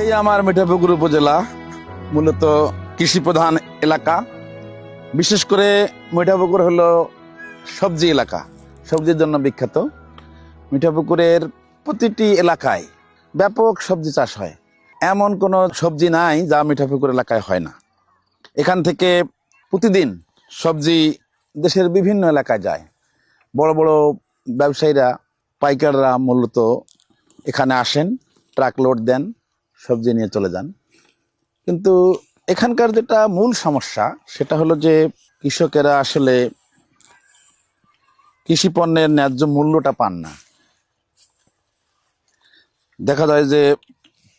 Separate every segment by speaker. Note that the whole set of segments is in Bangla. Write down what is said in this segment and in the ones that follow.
Speaker 1: এই আমার মিঠাপুকুর উপজেলা, মূলত কৃষি প্রধান এলাকা। বিশেষ করে মিঠাপুকুর হলো সবজি এলাকা, সবজির জন্য বিখ্যাত। মিঠাপুকুরের প্রতিটি এলাকায় ব্যাপক সবজি চাষ হয়। এমন কোনো সবজি নাই যা মিঠাপুকুর এলাকায় হয় না। এখান থেকে প্রতিদিন সবজি দেশের বিভিন্ন এলাকায় যায়। বড় বড় ব্যবসায়ীরা, পাইকাররা মূলত এখানে আসেন, ট্রাক লোড দেন। সবজি নিয়ে চলে যান। কিন্তু এখানকার যেটা মূল সমস্যা, সেটা হলো যে কৃষকেরা আসলে কৃষি পণ্যের ন্যায্য মূল্যটা পান না। দেখা যায় যে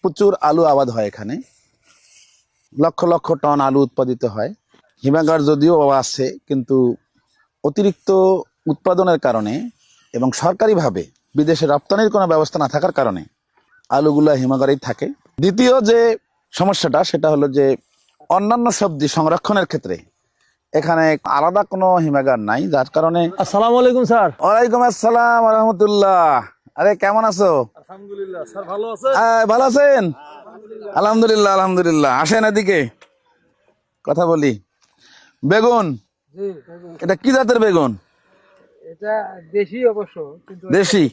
Speaker 1: প্রচুর আলু আবাদ হয় এখানে। লক্ষ লক্ষ টন আলু উৎপাদিত হয়। হিমাগার যদিও আছে, কিন্তু অতিরিক্ত উৎপাদনের কারণে এবং সরকারিভাবে বিদেশে রপ্তানির কোনো ব্যবস্থা না থাকার কারণে আলুগুলা হিমাগারেই থাকে। দ্বিতীয় যে সমস্যাটা সেটা হলো যে অন্যান্য সবজি সংরক্ষণের ক্ষেত্রে এখানে আলাদা কোনো হিমাগার নাই যার কারণে
Speaker 2: আসসালামু আলাইকুম স্যার।
Speaker 1: ওয়ালাইকুম আসসালাম রহমতুল্লাহ আরে কেমন আছো?
Speaker 2: আলহামদুলিল্লাহ স্যার ভালো আছে
Speaker 1: ভালো আছেন? আলহামদুলিল্লাহ আলহামদুলিল্লাহ। আসেন এদিকে। কথা বলি। বেগুন? এটা কি জাতের বেগুন?
Speaker 3: এটা দেশি অবশ্য
Speaker 1: দেশি?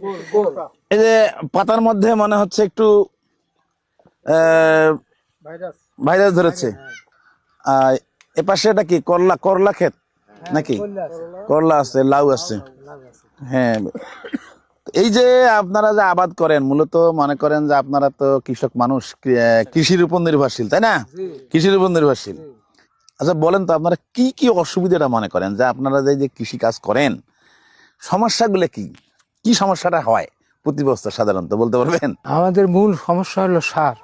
Speaker 1: এই যে পাতার মধ্যে মনে হচ্ছে একটু
Speaker 3: ভাইরাস।
Speaker 1: ভাইরাস ধরেছে। আর এ পাশে এটা কি? করলা করলা ক্ষেত নাকি? করলা আছে। লাউ আছে। হ্যাঁ। এই যে আপনারা যে আবাদ করেন মূলত মনে করেন যে আপনারা তো কৃষক মানুষ কৃষির উপর নির্ভরশীল তাই না? কৃষির উপর নির্ভরশীল। আচ্ছা বলেন তো আপনারা কি কি অসুবিধাটা মনে করেন? যে আপনারা যে যে কৃষি কাজ করেন সমস্যাগুলো কি? কি সমস্যাটা হয় প্রতি বছর সাধারণত বলতে পারবেন?
Speaker 3: আমাদের মূল সমস্যা হলো সার।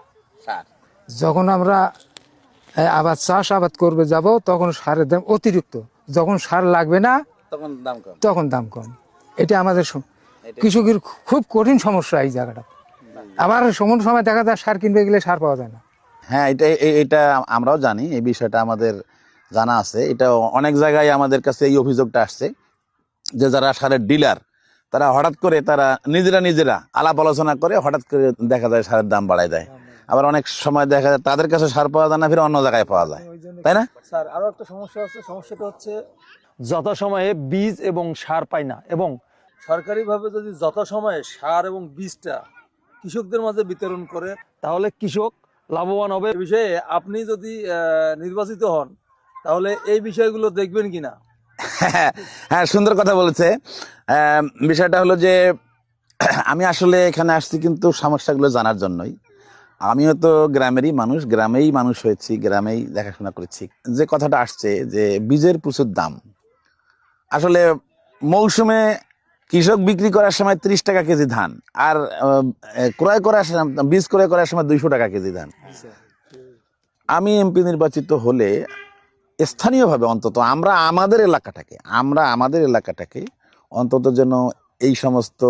Speaker 3: যখন আমরা এ, আবাদ চাষ আবাদ করবে যাব তখন সারের দাম অতিরিক্ত। যখন সার লাগবে না
Speaker 1: তখন দাম কম।
Speaker 3: তখন দাম কম। এটা আমাদের কৃষকের খুব কঠিন সমস্যা এই জায়গাটা। আবার সমান সময় দেখা যায় সার কিনবে গেলে সার পাওয়া যায় না।
Speaker 1: হ্যাঁ এটা এটা আমরাও জানি এই বিষয়টা আমাদের জানা আছে। এটা অনেক জায়গায় আমাদের কাছে এই অভিযোগটা আসছে যে যারা সারের ডিলার তারা হঠাৎ করে তারা নিজেরা নিজেরা আলাপ আলোচনা করে হঠাৎ করে দেখা যায় সারের দাম বাড়ায় দেয়। আবার অনেক সময় দেখা যায় তাদের কাছে সার পাওয়া যায় না ফিরে অন্য জায়গায় পাওয়া যায়। তাই না?
Speaker 2: স্যার আরও একটা সমস্যা আছে সমস্যাটা হচ্ছে যত সময়ে বীজ এবং সার পাই না এবং সরকারিভাবে যদি যত সময়ে সার এবং বীজটা কৃষকদের মাঝে বিতরণ করে তাহলে কৃষক লাভবান হবে। এ বিষয়ে আপনি যদি আহ, নির্বাচিত হন তাহলে এই বিষয়গুলো দেখবেন কিনা?
Speaker 1: হ্যাঁ সুন্দর কথা বলেছে। আহ, বিষয়টা হলো যে আমি আসলে এখানে আসছি কিন্তু সমস্যাগুলো জানার জন্যই। আমিও তো গ্রামেরই মানুষ, গ্রামেই মানুষ হয়েছি, গ্রামেই দেখাশোনা করেছি। যে কথাটা আসছে যে বীজের প্রচুর দাম। আসলে মৌসুমে কৃষক বিক্রি করার সময় ত্রিশ টাকা কেজি ধান আর ক্রয় করার বীজ ক্রয় করার সময় দুইশো টাকা কেজি ধান। আমি এমপি নির্বাচিত হলে স্থানীয়ভাবে অন্তত আমরা আমাদের এলাকাটাকে, আমরা আমাদের এলাকাটাকে অন্তত যেন এই সমস্ত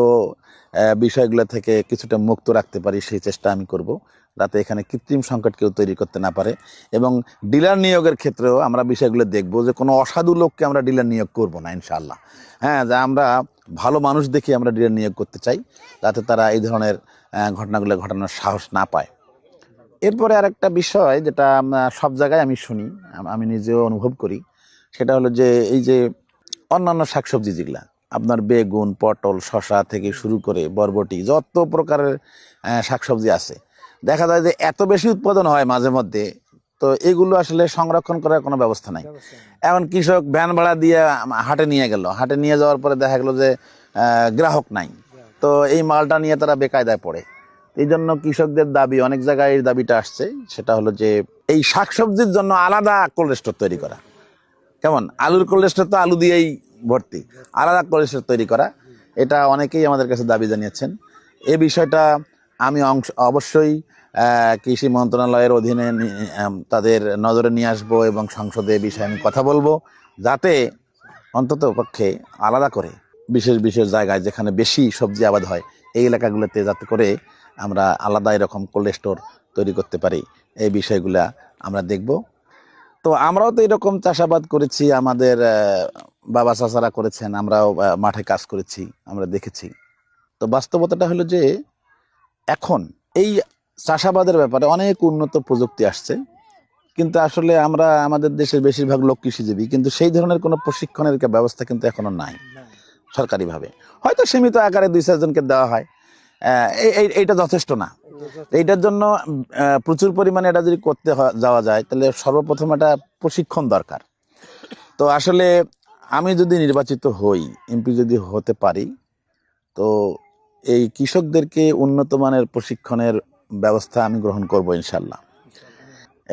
Speaker 1: বিষয়গুলো থেকে কিছুটা মুক্ত রাখতে পারি, সেই চেষ্টা আমি করব। যাতে এখানে কৃত্রিম সংকট কেউ তৈরি করতে না পারে। এবং ডিলার নিয়োগের ক্ষেত্রেও আমরা বিষয়গুলো দেখব যে, কোনো অসাধু লোককে আমরা ডিলার নিয়োগ করব না ইনশাল্লাহ হ্যাঁ যা আমরা ভালো মানুষ দেখে আমরা ডিলার নিয়োগ করতে চাই, যাতে তারা এই ধরনের ঘটনাগুলো ঘটানোর সাহস না পায়। এরপরে আরেকটা বিষয় যেটা সব জায়গায় আমি শুনি আমি নিজেও অনুভব করি, সেটা হলো যে, এই যে অন্যান্য শাকসবজি যেগুলা আপনার বেগুন পটল শশা থেকে শুরু করে বরবটি যত প্রকারের শাকসবজি আছে। দেখা যায় যে এত বেশি উৎপাদন হয় মাঝে মধ্যে তো এগুলো আসলে সংরক্ষণ করার কোনো ব্যবস্থা নাই। এখন কৃষক ভ্যান ভাড়া দিয়ে হাটে নিয়ে গেল। হাটে নিয়ে যাওয়ার পরে দেখা গেল যে গ্রাহক নাই। তো এই মালটা নিয়ে তারা বেকায়দায় পড়ে। এই জন্য কৃষকদের দাবি অনেক জায়গায় এই দাবিটা আসছে। সেটা হলো যে এই শাকসবজির জন্য আলাদা কোল্ড স্টোর তৈরি করা। কেমন? আলুর কোল্ড তো আলু দিয়েই ভর্তি। আলাদা কোল্ড তৈরি করা। এটা অনেকেই আমাদের কাছে দাবি জানিয়েছেন। এ বিষয়টা আমি অংশ অবশ্যই কৃষি মন্ত্রণালয়ের অধীনে তাদের নজরে নিয়ে আসব এবং সংসদে এই বিষয়ে আমি কথা বলব, যাতে অন্তত পক্ষে আলাদা করে, বিশেষ বিশেষ জায়গায় যেখানে বেশি সবজি আবাদ হয়, এই এলাকাগুলোতে যাতে করে আমরা আলাদা এরকম কোল্ড স্টোর তৈরি করতে পারি। এই বিষয়গুলা আমরা দেখব। তো আমরাও তো এরকম চাষাবাদ করেছি, আমাদের বাবা চাচারা করেছেন, আমরাও মাঠে কাজ করেছি, আমরা দেখেছি। তো বাস্তবতাটা হলো যে, এখন এই চাষাবাদের ব্যাপারে অনেক উন্নত প্রযুক্তি আসছে, কিন্তু আসলে আমরা, আমাদের দেশের বেশিরভাগ লোক কৃষিজীবী, কিন্তু সেই ধরনের কোনো প্রশিক্ষণের ব্যবস্থা কিন্তু এখনও নাই, সরকারিভাবে। হয়তো সীমিত আকারে দুই চারজনকে দেওয়া হয় এই- এই- এইটা যথেষ্ট না। এইটার জন্য প্রচুর পরিমাণে এটা যদি করতে যাওয়া যায়, তাহলে সর্বপ্রথম একটা প্রশিক্ষণ দরকার। তো আসলে আমি যদি নির্বাচিত হই, এমপি যদি হতে পারি, তো এই কৃষকদেরকে উন্নত মানের প্রশিক্ষণের ব্যবস্থা আমি গ্রহণ করব ইনশাল্লাহ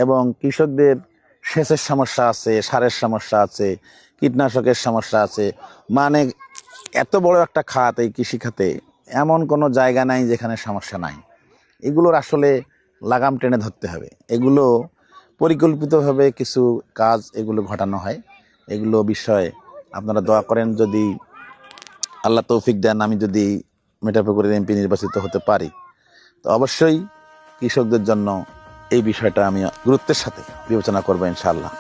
Speaker 1: এবং কৃষকদের সেচের সমস্যা আছে, সারের সমস্যা আছে, কীটনাশকের সমস্যা আছে মানে এত বড় একটা খাত এই কৃষি খাতে এমন কোনো জায়গা নাই যেখানে সমস্যা নাই। এগুলোর আসলে লাগাম টেনে ধরতে হবে। এগুলো পরিকল্পিতভাবে কিছু কাজ এগুলো ঘটানো হয়। এগুলো বিষয়ে আপনারা দোয়া করেন যদি আল্লাহ তৌফিক দেন, আমি যদি মেটাপুকুরের এমপি নির্বাচিত হতে পারি। তো অবশ্যই কৃষকদের জন্য এই বিষয়টা আমি গুরুত্বের সাথে বিবেচনা করব ইনশাআল্লাহ।